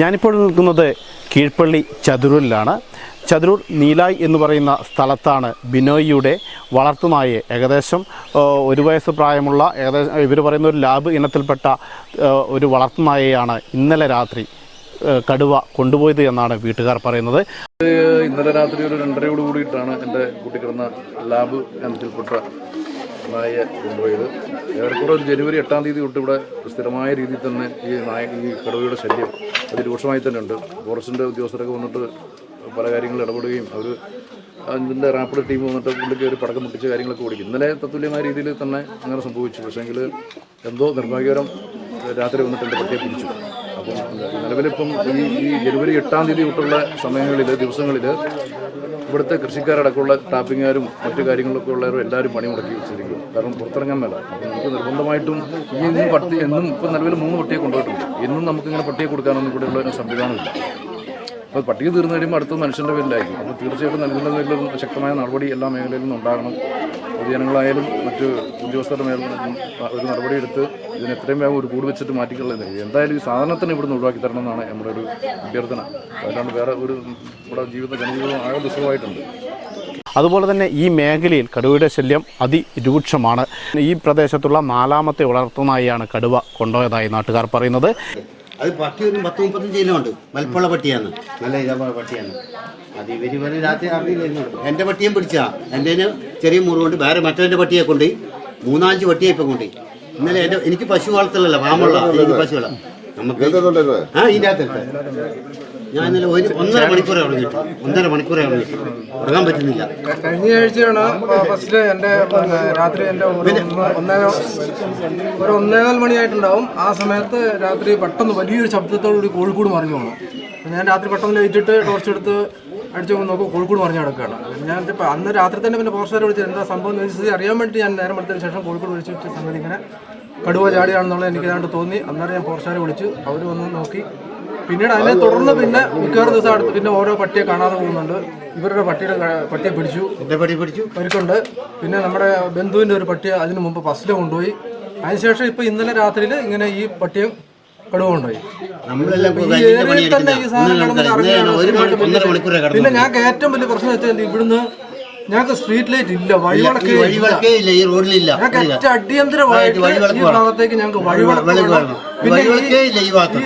ഞാനിപ്പോൾ നിൽക്കുന്നത് കീഴ്പ്പള്ളി ചതുരൂരിലാണ്. ചതുരൂർ നീലായ് എന്ന് പറയുന്ന സ്ഥലത്താണ് ബിനോയിയുടെ വളർത്തുനായെ. ഏകദേശം ഒരു വയസ്സ് പ്രായമുള്ള ഏകദേശം ഇവർ പറയുന്ന ഒരു ലാബ് ഇനത്തിൽപ്പെട്ട ഒരു വളർത്തുനായയാണ് ഇന്നലെ രാത്രി കടുവ കൊണ്ടുപോയത് എന്നാണ് വീട്ടുകാർ പറയുന്നത്. ഇന്നലെ രാത്രി ഒരു രണ്ടരയോട് കൂടിയിട്ടാണ് എന്റെ കുട്ടി കിടന്ന ലാബ് ഇനത്തിൽപ്പെട്ട നായയെ കൊണ്ടുപോയത്. ഏറെക്കുറെ ഒരു ജനുവരി എട്ടാം തീയതി തൊട്ട് ഇവിടെ സ്ഥിരമായ രീതിയിൽ തന്നെ ഈ നായ ഈ കടുവയുടെ ശല്യം അതിരൂക്ഷമായി തന്നെ ഉണ്ട്. ഫോറസ്റ്റിന്റെ ഉദ്യോഗസ്ഥരൊക്കെ വന്നിട്ട് പല കാര്യങ്ങളിൽ ഇടപെടുകയും അവർ അതിന്റെ റാപ്പിഡ് ടീം വന്നിട്ട് പുള്ളിക്ക് ഒരു പടക്കം പൊട്ടിച്ച കാര്യങ്ങളൊക്കെ ഓടിക്കും. ഇന്നലെ തത്തുല്യമായ രീതിയിൽ തന്നെ അങ്ങനെ സംഭവിച്ചു. പക്ഷേങ്കിൽ എന്തോ നിർഭാഗ്യകരം രാത്രി വന്നിട്ട് എന്റെ പട്ടിയെ പിടിച്ചു. അപ്പം നിലവിലിപ്പം ഈ ഈ ജനുവരി എട്ടാം തീയതി തൊട്ടുള്ള സമയങ്ങളിൽ ദിവസങ്ങളിൽ ഇവിടുത്തെ കൃഷിക്കാരടക്കമുള്ള ടാപ്പിങ്ങുകാരും മറ്റു കാര്യങ്ങളൊക്കെ ഉള്ളവരും എല്ലാവരും പണി മുടക്കി വെച്ചിരിക്കും. കാരണം പുറത്തിറങ്ങാൻ മേല. അപ്പം നമുക്ക് നിർബന്ധമായിട്ടും ഈ പട്ടി എന്നും ഇപ്പം നിലവിൽ മൂന്ന് പട്ടിയെ കൊണ്ടുപോയിട്ടുണ്ട്. എന്നും നമുക്കിങ്ങനെ പട്ടിയെ കൊടുക്കാനൊന്നും ഒരു സംവിധാനമില്ല. അപ്പോൾ പട്ടിക തീർന്നു കഴിയുമ്പോൾ അടുത്ത മനുഷ്യന്റെ പേരിലായിരിക്കും. അപ്പോൾ തീർച്ചയായിട്ടും നൽകുന്ന പേരിൽ ഒരു ശക്തമായ നടപടി എല്ലാ മേഖലയിലും ഉണ്ടാകണം. പൊതുജനങ്ങളായാലും മറ്റ് ഉദ്യോഗസ്ഥരുടെ മേൽ ഒരു നടപടി എടുത്ത് ഇതിന് എത്രയും വേഗം ഒരു കൂട് വെച്ചിട്ട് മാറ്റിക്കളയുന്നത് എന്തായാലും ഈ സാധനത്തിന് ഇവിടുന്ന് ഒഴിവാക്കി തരണം എന്നാണ് നമ്മുടെ ഒരു അഭ്യർത്ഥന. അല്ലാണ്ട് വേറെ ഒരു ഇവിടെ ജീവിത ജനജീവിതം ആകെ ദുസ്സഹമായിട്ടുണ്ട്. അതുപോലെ തന്നെ ഈ മേഖലയിൽ കടുവയുടെ ശല്യം അതിരൂക്ഷമാണ്. ഈ പ്രദേശത്തുള്ള നാലാമത്തെ വളർത്തുനായാണ് കടുവ കൊണ്ടുപോയതായി നാട്ടുകാർ പറയുന്നത്. അത് പട്ടി ഒരു പത്ത് മുപ്പത്തഞ്ച് കിലോ ഉണ്ട്. വലിപ്പമുള്ള പട്ടിയാണ്. നല്ല ഇതേപോലെ പട്ടിയാണ്. അത് ഇവർ ഇവർ രാത്രി അറിയില്ലായിരുന്നു എന്റെ പട്ടിയും പിടിച്ചാ. എന്റെ ചെറിയ മുറിവുണ്ട്. വേറെ മറ്റവന്റെ പട്ടിയെ കൊണ്ട് മൂന്നാഞ്ച് പട്ടിയെ ഇപ്പം കൊണ്ട് ഇന്നലെ എന്റെ എനിക്ക് പശു വളർത്തലല്ല പാമ്പുള്ള എനിക്ക് പശുവല്ല നമുക്ക് ആ ഇതിന്റെ അകത്തുണ്ട് ഞാൻ ഇന്നലെ ഒരു ഒന്നര മണിക്കൂറേ ഉറങ്ങിയിട്ട് ഒന്നര മണിക്കൂറേ ഉറങ്ങിയിട്ട് ഉറങ്ങാൻ പറ്റുന്നില്ല. കഴിഞ്ഞ ആഴ്ചയാണ് ബസ്സിൽ എന്റെ രാത്രി എന്റെ ഒരു ഒന്നേ ഒരു ഒന്നേകാൽ മണിയായിട്ടുണ്ടാവും. ആ സമയത്ത് രാത്രി പെട്ടെന്ന് വലിയൊരു ശബ്ദത്തോടുകൂടി കോഴിക്കോട് മറിഞ്ഞു പോകണം ഞാൻ രാത്രി പെട്ടെന്ന് ലൈറ്റിട്ട് ടോർച്ച് എടുത്ത് അടിച്ചു നോക്കും കോഴിക്കോട് മറിഞ്ഞു കിടക്കുകയാണ് ഞാൻ ഇപ്പം അന്ന് രാത്രി തന്നെ പിന്നെ പോസ്റ്റർ വിളിച്ചത് എന്താ സംഭവം എന്ന് സ്ഥിതി അറിയാൻ വേണ്ടി ഞാൻ നേരം എടുത്തതിന് ശേഷം കോഴിക്കോട് വിളിച്ചിട്ട് സംഗതി ഇങ്ങനെ കടുവ ചാടിയാണെന്നുള്ളത് എനിക്ക് ഏതാണ്ട് തോന്നി. അന്നേരം ഞാൻ പോസ്റ്റർ വിളിച്ചു. അവർ വന്ന് നോക്കി. പിന്നീട് അതിനെ തുടർന്ന് പിന്നെ മിക്കവാറും ദിവസം അടുത്ത് പിന്നെ ഓരോ പട്ടിയെ കാണാതെ പോകുന്നുണ്ട്. ഇവരുടെ പട്ടിയുടെ ക- പട്ടിയെ പിടിച്ചു. എന്റെ പടി പിടിച്ചു. പരിക്കുണ്ട് പിന്നെ നമ്മുടെ ബന്ധുവിന്റെ ഒരു പട്ടിയെ അതിനു മുമ്പ് ഫസ്റ്റിൽ കൊണ്ടുപോയി. അതിനുശേഷം ഇപ്പൊ ഇന്നലെ രാത്രിയിൽ ഇങ്ങനെ ഈ പട്ടിയെ കടുവ കൊണ്ടുപോയി. നമ്മളെല്ലാം ഈ കഴിഞ്ഞ ഏരിയയിൽ തന്നെ ഈ സാധനം പണിയെടുക്കുന്ന കിടന്നിട്ട് ഇന്നലെ ഒരു മണി ഒന്നര പിന്നെ ഞങ്ങൾക്ക് ഏറ്റവും വലിയ പ്രശ്നം വെച്ചാൽ ഇവിടുന്ന് ഞങ്ങൾക്ക് സ്ട്രീറ്റ് ലൈറ്റ് ഇല്ല വഴിവിളക്ക് വഴിവിളക്കേ ഇല്ല ഈ റോഡിലില്ല. ഞങ്ങൾക്ക് അടിയന്തരമായിട്ട് ഈ. ഭാഗത്തേക്ക് ഞങ്ങൾക്ക് വഴിവിളക്ക് വേണം. പിന്നെ ഈ-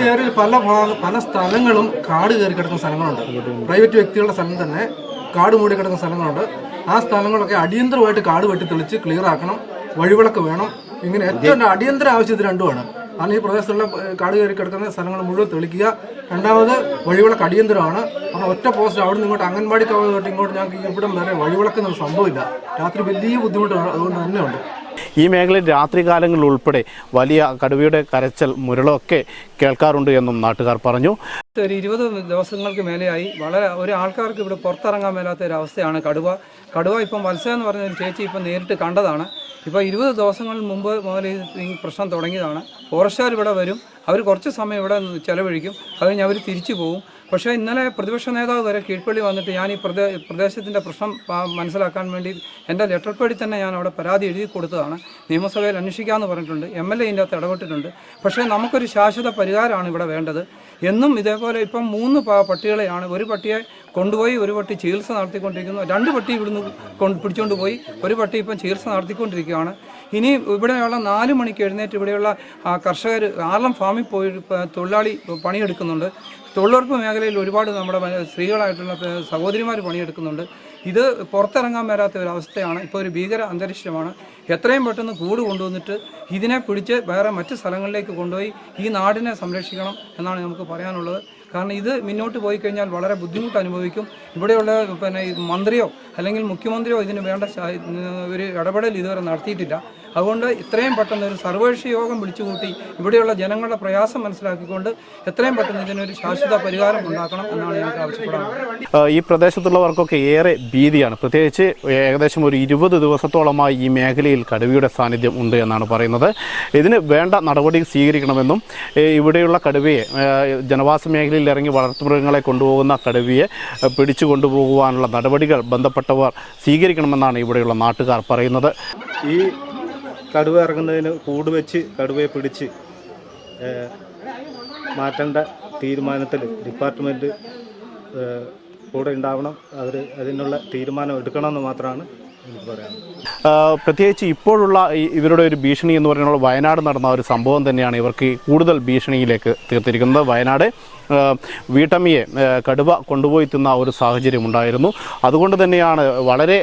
ഏരിയയിൽ പല ഭാഗ പല സ്ഥലങ്ങളും കാട് കയറി കിടക്കുന്ന സ്ഥലങ്ങളുണ്ട്. പ്രൈവറ്റ് വ്യക്തികളുടെ സ്ഥലം തന്നെ കാട് മൂടി കിടക്കുന്ന സ്ഥലങ്ങളുണ്ട്. ആ സ്ഥലങ്ങളൊക്കെ അടിയന്തരമായിട്ട് കാട് വെട്ടി തെളിച്ച് ക്ലിയർ ആക്കണം. വഴിവിളക്ക് വേണം. ഇങ്ങനെ ഏറ്റവും അടിയന്തര ആവശ്യത്തിന് രണ്ടു രണ്ടുമാണ്. കാരണം ഈ പ്രദേശത്തുള്ള കാട് കയറി കിടക്കുന്ന സ്ഥലങ്ങൾ മുഴുവൻ തെളിക്കുക. രണ്ടാമത് വഴിവിളക്ക് അടിയന്തരമാണ്. കാരണം ഒറ്റ പോസ്റ്റ് അവിടെ നിന്ന് ഇങ്ങോട്ട് അംഗൻവാടി കവർ തൊട്ട് ഇങ്ങോട്ട് ഞങ്ങൾക്ക് ഇവിടം വരെ വഴിവിളക്ക് എന്നുള്ള സംഭവമില്ല. രാത്രി വലിയ ബുദ്ധിമുട്ടാണ്. അതുകൊണ്ട് തന്നെയുണ്ട്. ഈ മേഖലയിൽ രാത്രികാലങ്ങളിൽ ഉൾപ്പെടെ വലിയ കടുവയുടെ കരച്ചൽ മുരളൊക്കെ കേൾക്കാറുണ്ട് എന്നും നാട്ടുകാർ പറഞ്ഞു. ഒരു ഇരുപത് ദിവസങ്ങൾക്ക് മേലെയായി. വളരെ ഒരു ആൾക്കാർക്ക് ഇവിടെ പുറത്തിറങ്ങാൻ മേലാത്ത ഒരു അവസ്ഥയാണ് കടുവ. കടുവ ഇപ്പം വത്സ എന്ന് പറഞ്ഞ ഒരു ചേച്ചി ഇപ്പം നേരിട്ട് കണ്ടതാണ്. ഇപ്പോൾ ഇരുപത് ദിവസങ്ങൾ മുമ്പ് മുതൽ ഈ പ്രശ്നം തുടങ്ങിയതാണ്. ഫോറസ്റ്റുകാർ ഇവിടെ വരും. അവർ കുറച്ച് സമയം ഇവിടെ ചിലവഴിക്കും. അത് കഴിഞ്ഞ് അവർ തിരിച്ചു പോകും പക്ഷേ ഇന്നലെ പ്രതിപക്ഷ നേതാവ് വരെ കീഴ്പ്പള്ളി വന്നിട്ട് ഞാൻ ഈ പ്രദേ പ്രദേശത്തിന്റെ പ്രശ്നം മനസ്സിലാക്കാൻ വേണ്ടി എന്റെ ലെറ്റർ പേടി തന്നെ ഞാൻ അവിടെ പരാതി എഴുതി കൊടുത്തതാണ്. നിയമസഭയിൽ അന്വേഷിക്കാമെന്ന് പറഞ്ഞിട്ടുണ്ട്. എം എൽ എ ഇതിന്റെ അകത്ത് ഇടപെട്ടിട്ടുണ്ട്. പക്ഷേ നമുക്കൊരു ശാശ്വത പരിഹാരമാണ് ഇവിടെ വേണ്ടത്. എന്നും ഇതേപോലെ ഇപ്പം മൂന്ന് പട്ടികളെയാണ്. ഒരു പട്ടിയെ കൊണ്ടുപോയി ഒരു പട്ടി ചികിത്സ നടത്തിക്കൊണ്ടിരിക്കുന്നു. രണ്ട് പട്ടി ഇവിടുന്ന് കൊണ്ട് പിടിച്ചുകൊണ്ട് പോയി. ഒരു പട്ടി ഇപ്പം ചികിത്സ നടത്തിക്കൊണ്ടിരിക്കുകയാണ്. ഇനി ഇവിടെയുള്ള നാല് മണിക്ക് എഴുന്നേറ്റ് ഇവിടെയുള്ള കർഷകർ ആർലം ഫാമിൽ പോയി തൊഴിലാളി പണിയെടുക്കുന്നുണ്ട്. തൊഴിലുറപ്പ് മേഖലയിൽ ഒരുപാട് നമ്മുടെ സ്ത്രീകളായിട്ടുള്ള സഹോദരിമാർ പണിയെടുക്കുന്നുണ്ട്. ഇത് പുറത്തിറങ്ങാൻ വരാത്ത ഒരു അവസ്ഥയാണ്. ഇപ്പോൾ ഒരു ഭീകര അന്തരീക്ഷമാണ്. എത്രയും പെട്ടെന്ന് കൂട് കൊണ്ടുവന്നിട്ട് ഇതിനെ പിടിച്ച് വേറെ മറ്റ് സ്ഥലങ്ങളിലേക്ക് കൊണ്ടുപോയി ഈ നാടിനെ സംരക്ഷിക്കണം എന്നാണ് നമുക്ക് പറയാനുള്ളത്. കാരണം ഇത് മുന്നോട്ട് പോയി കഴിഞ്ഞാൽ വളരെ ബുദ്ധിമുട്ട് അനുഭവിക്കും. ഇവിടെയുള്ള പിന്നെ മന്ത്രിയോ അല്ലെങ്കിൽ മുഖ്യമന്ത്രിയോ ഇതിന് വേണ്ട ഒരു ഇടപെടൽ ഇതുവരെ നടത്തിയിട്ടില്ല. അതുകൊണ്ട് ഇത്രയും പെട്ടെന്ന് ഒരു സർവകക്ഷി യോഗം വിളിച്ചുകൂട്ടി ഇവിടെയുള്ള ജനങ്ങളുടെ പ്രയാസം മനസ്സിലാക്കിക്കൊണ്ട് എത്രയും പെട്ടെന്ന് ഇതിനൊരു ശാശ്വത പരിഹാരം ഉണ്ടാക്കണം എന്നാണ് ഞങ്ങൾക്ക് ആവശ്യപ്പെടുന്നത് ഈ പ്രദേശത്തുള്ളവർക്കൊക്കെ ഏറെ ഭീതിയാണ്. പ്രത്യേകിച്ച് ഏകദേശം ഒരു ഇരുപത് ദിവസത്തോളമായി ഈ മേഖലയിൽ കടുവയുടെ സാന്നിധ്യം ഉണ്ട് എന്നാണ് പറയുന്നത്. ഇതിന് വേണ്ട നടപടി സ്വീകരിക്കണമെന്നും ഇവിടെയുള്ള കടുവയെ ജനവാസ മേഖലയിൽ ഇറങ്ങി വളർത്തുമൃഗങ്ങളെ കൊണ്ടുപോകുന്ന കടുവയെ പിടിച്ചു കൊണ്ടുപോകുവാനുള്ള നടപടികൾ ബന്ധപ്പെട്ടവർ സ്വീകരിക്കണമെന്നാണ് ഇവിടെയുള്ള നാട്ടുകാർ പറയുന്നത്. ഈ കടുവ ഇറങ്ങുന്നതിന് കൂട് വെച്ച് കടുവയെ പിടിച്ച് മാറ്റേണ്ട തീരുമാനത്തിൽ ഡിപ്പാർട്ട്മെന്റ് കൂടെ ഉണ്ടാവണം. അവർ അതിനുള്ള തീരുമാനം എടുക്കണമെന്ന് മാത്രമാണ് പ്രത്യേകിച്ച് ഇപ്പോഴുള്ള ഇവരുടെ ഒരു ഭീഷണി എന്ന് പറയുന്നത് വയനാട് നടന്ന ഒരു സംഭവം തന്നെയാണ് ഇവർക്ക് കൂടുതൽ ഭീഷണിയിലേക്ക് തീർത്തിരിക്കുന്നത്. വയനാട് വീട്ടമ്മയെ കടുവ കൊണ്ടുപോയി തിന്ന ഒരു സാഹചര്യം ഉണ്ടായിരുന്നു. അതുകൊണ്ട് തന്നെയാണ് വളരെ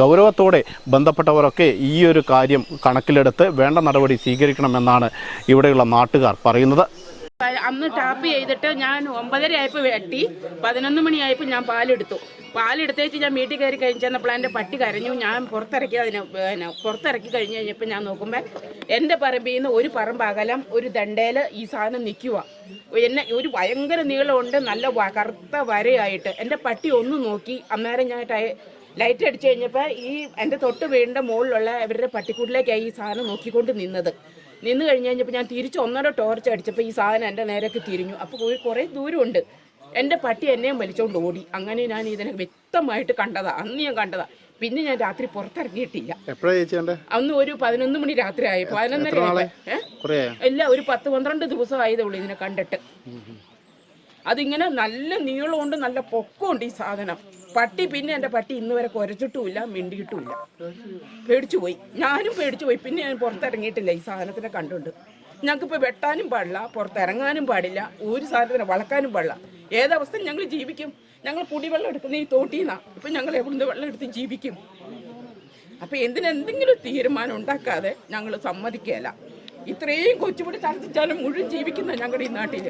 ഗൗരവത്തോടെ ബന്ധപ്പെട്ടവരൊക്കെ ഈ ഒരു കാര്യം കണക്കിലെടുത്ത് വേണ്ട നടപടി സ്വീകരിക്കണമെന്നാണ് ഇവിടെയുള്ള നാട്ടുകാർ പറയുന്നത്. അന്ന് ടാപ്പ് ചെയ്തിട്ട് ഞാൻ ഒമ്പതര ആയപ്പോൾ വെട്ടി. പതിനൊന്ന് മണിയായപ്പോൾ ഞാൻ പാലെടുത്തു. പാലെടുത്തേച്ച് ഞാൻ വീട്ടിൽ കയറി കഴിഞ്ഞപ്പോൾ എന്റെ പട്ടി കരഞ്ഞു. ഞാൻ പുറത്തിറക്കി അതിനെ പിന്നെ പുറത്തിറക്കി കഴിഞ്ഞ് കഴിഞ്ഞപ്പോൾ ഞാൻ നോക്കുമ്പോൾ എന്റെ പറമ്പിൽ നിന്ന് ഒരു പറമ്പ് അകലം ഒരു ദണ്ടയിൽ ഈ സാധനം നിൽക്കുക എന്നെ ഒരു ഭയങ്കര നീളമുണ്ട് നല്ല കറുത്ത വരയായിട്ട്. എന്റെ പട്ടി ഒന്ന് നോക്കി. അന്നേരം ഞാൻ ലൈറ്റ് അടിച്ചു കഴിഞ്ഞപ്പോൾ ഈ എന്റെ തൊട്ട് വീടിന്റെ മുകളിലുള്ള ഇവരുടെ പട്ടിക്കൂട്ടിലേക്കായി ഈ സാധനം നോക്കിക്കൊണ്ട് നിന്നത്. നിന്ന് കഴിഞ്ഞ് കഴിഞ്ഞപ്പോൾ ഞാൻ തിരിച്ച് ഒന്നര ടോർച്ച് അടിച്ചപ്പോൾ ഈ സാധനം എന്റെ നേരേക്ക് തിരിഞ്ഞു. അപ്പോൾ കുറേ ദൂരമുണ്ട്. എന്റെ പട്ടി എന്നെയും വലിച്ചുകൊണ്ട് ഓടി. അങ്ങനെ ഞാൻ ഇതിനെ വ്യക്തമായിട്ട് കണ്ടതാ. അന്ന് ഞാൻ കണ്ടതാ. പിന്നെ ഞാൻ രാത്രി പുറത്തിറങ്ങിയിട്ടില്ല. അന്ന് ഒരു പതിനൊന്ന് മണി രാത്രി ആയി. പതിനൊന്നര ഇല്ല ഒരു പത്ത് പന്ത്രണ്ട് ദിവസം ആയതേ ഉള്ളൂ ഇതിനെ കണ്ടിട്ട്. അതിങ്ങനെ നല്ല നീളമുണ്ട് നല്ല പൊക്കമുണ്ട് ഈ സാധനം. പട്ടി പിന്നെ എന്റെ പട്ടി ഇന്ന് വരെ കുരച്ചിട്ടുമില്ല മിണ്ടിയിട്ടുമില്ല. പേടിച്ചു പോയി. ഞാനും പേടിച്ചു പോയി. പിന്നെ ഞാൻ പുറത്തിറങ്ങിയിട്ടില്ല. ഈ സാധനത്തിനെ കണ്ടുകൊണ്ട്. ഞങ്ങൾക്കിപ്പോൾ വെട്ടാനും പാടില്ല പുറത്തിറങ്ങാനും പാടില്ല ഒരു സാധനത്തിനെ വളക്കാനും പാടില്ല. ഏതവസ്ഥ ഞങ്ങൾ ജീവിക്കും. ഞങ്ങൾ കുടിവെള്ളം എടുക്കുന്ന ഈ തോട്ടിൽ നിന്നാണ് ഇപ്പം ഞങ്ങൾ എവിടുന്ന് വെള്ളം എടുത്ത് ജീവിക്കും? അപ്പൊ എന്തിനെന്തെങ്കിലും തീരുമാനം ഉണ്ടാക്കാതെ ഞങ്ങൾ സമ്മതിക്കുകയല്ല ഇത്രയും കൊച്ചുപൊടി തർത്തിച്ചാലും മുഴുവൻ ജീവിക്കുന്ന ഞങ്ങളുടെ ഈ നാട്ടിൽ.